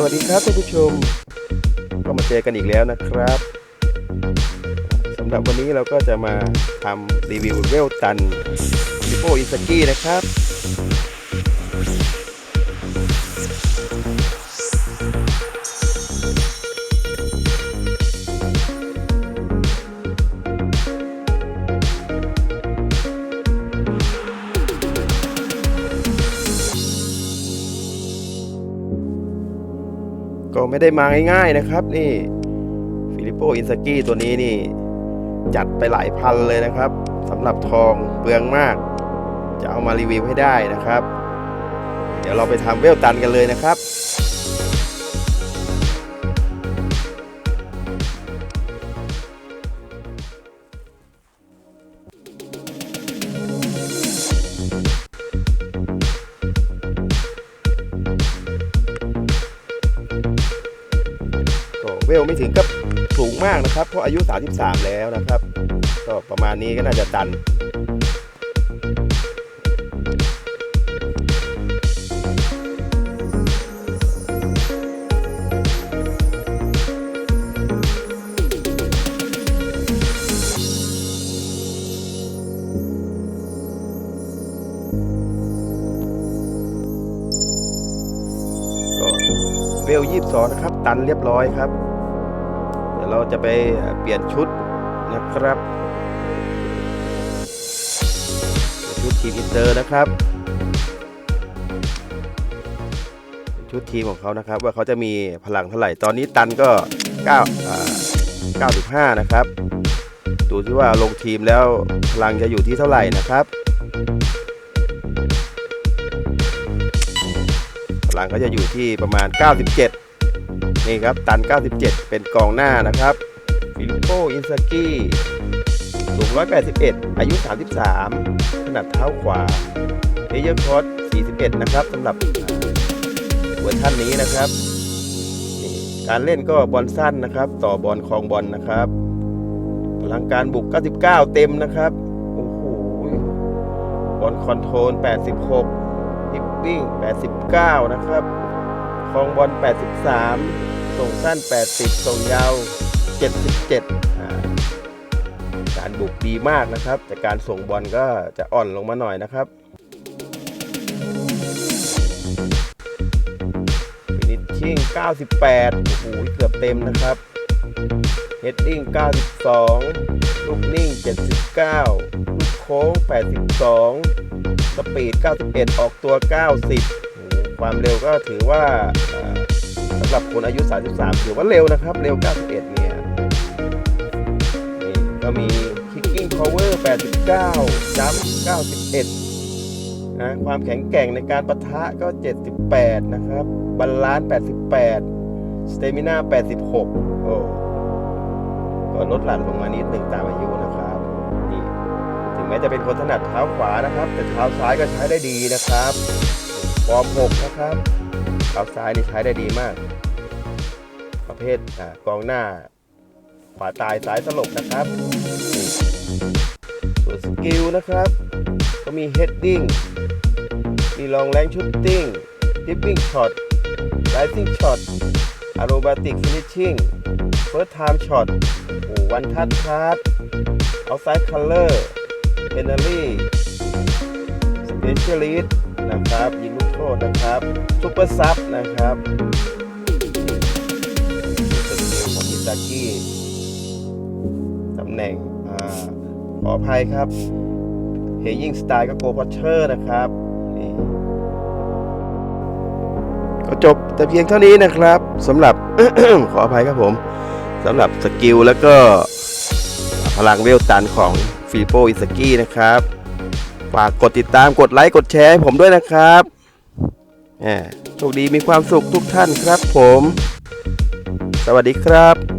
สวัสดีครับท่านผู้ชม ก็มาเจอกันอีกแล้วนะครับสำหรับวันนี้เราก็จะมาทำรีวิวเวลตันลิโปอินสกี้นะครับ ไม่ได้มาง่ายๆนะครับ นี่ฟิลิปโปอินสกี้ตัวนี้นี่ จัดไปหลายพันเลยนะครับสำหรับทองเปลืองมาก จะเอามารีวิวให้ได้นะครับ เดี๋ยวเราไปทำเวลตันกันเลยนะครับ เวลไม่ถึงกับสูงมากนะครับ เพราะอายุ 33 แล้วนะครับ ก็ประมาณนี้ก็น่าจะตัน ก็เวลยี่สิบสองนะครับ ตันเรียบร้อยครับ เราจะไปเปลี่ยนชุดนะครับชุดทีมอินเตอร์นะครับ ชุดทีมของเขานะครับ ว่าเขาจะมีพลังเท่าไหร่ ตอนนี้ตันก็9 95 นะครับ ดูที่ว่าลงทีมแล้วพลังจะอยู่ที่เท่าไหร่นะครับ พลังเขาจะอยู่ที่ประมาณ 97 นี่ครับ ตัน 97 เป็นกองหน้านะครับ ฟิลิปโป อินซากิสูง 181 อายุ 33ขนาดเท้าขวาเอเยอร์คอส41 นะครับสำหรับเวอร์ชันนี้นะครับการเล่นก็บอลสั้นนะครับ ต่อบอลคลองบอลนะครับ พลังการบุก 99 เต็มนะครับ โอ้โห บอลคอนโทรล 86ดิปปิ้ง89 นะครับ คลองบอล 83 ส่งสั้น 80 ส่งยาว 77 การบุกดีมากนะครับ แต่การส่งบอลก็จะอ่อนลงมาหน่อยนะครับฟินิชชิ่ง 98 โอ้โห เกือบเต็มนะครับเฮดดิ้ง 92 ลูกนิ่ง 79 ลูกโค้ง 82 สปีด 91 ออกตัว 90 ความเร็วก็ถือว่าสำหรับคนอายุ 33 ถือว่าเร็วนะครับ เร็ว 91 เนี่ยนี่ก็มี kicking power 89 jump 91 นะ ความแข็งแกร่งในการประทะก็ 78 นะครับบาลานซ์ 88 stamina 86 โอ้ ก็ลดหลั่นลงมานิดหนึ่งตามอายุนะครับ นี่ ถึงแม้จะเป็นคนถนัดเท้าขวานะครับ แต่เท้าซ้ายก็ใช้ได้ดีนะครับ ฟอร์ม6นะครับเท้าซ้ายนี่ใช้ได้ดีมาก ประเภทกองหน้าขวาตายซ้ายสลบนะครับส่วนสกิลนะครับ ก็มีเฮดดิ้งมีลองแรงชุดติ้งดิปปิ้งช็อตไ i ซิ่งช็อตอ r o บ a ติกฟินิชชิ่งเฟิร์สไทม์ช็อตโอ้วันทัดทัดเอาไซด์คัลเลอร์เพนนารี่สเปเชียลิสต์ นะครับ ยิงลูกโทษนะครับซุปเปอร์ซับนะครับสกิลของมิซากิตำแหน่งอ่าขออภัยครับเฮยิงสไตล์ก็โกพัชเชอร์นะครับนี่ก็จบแต่เพียงเท่านี้นะครับสำหรับ ขออภัยครับผมสำหรับสกิลแล้วก็พลังเวลตันของฟีโปอิสกี้นะครับ ฝากกดติดตามกดไลค์กดแชร์ให้ผมด้วยนะครับโชคดีมีความสุขทุกท่านครับผม สวัสดีครับ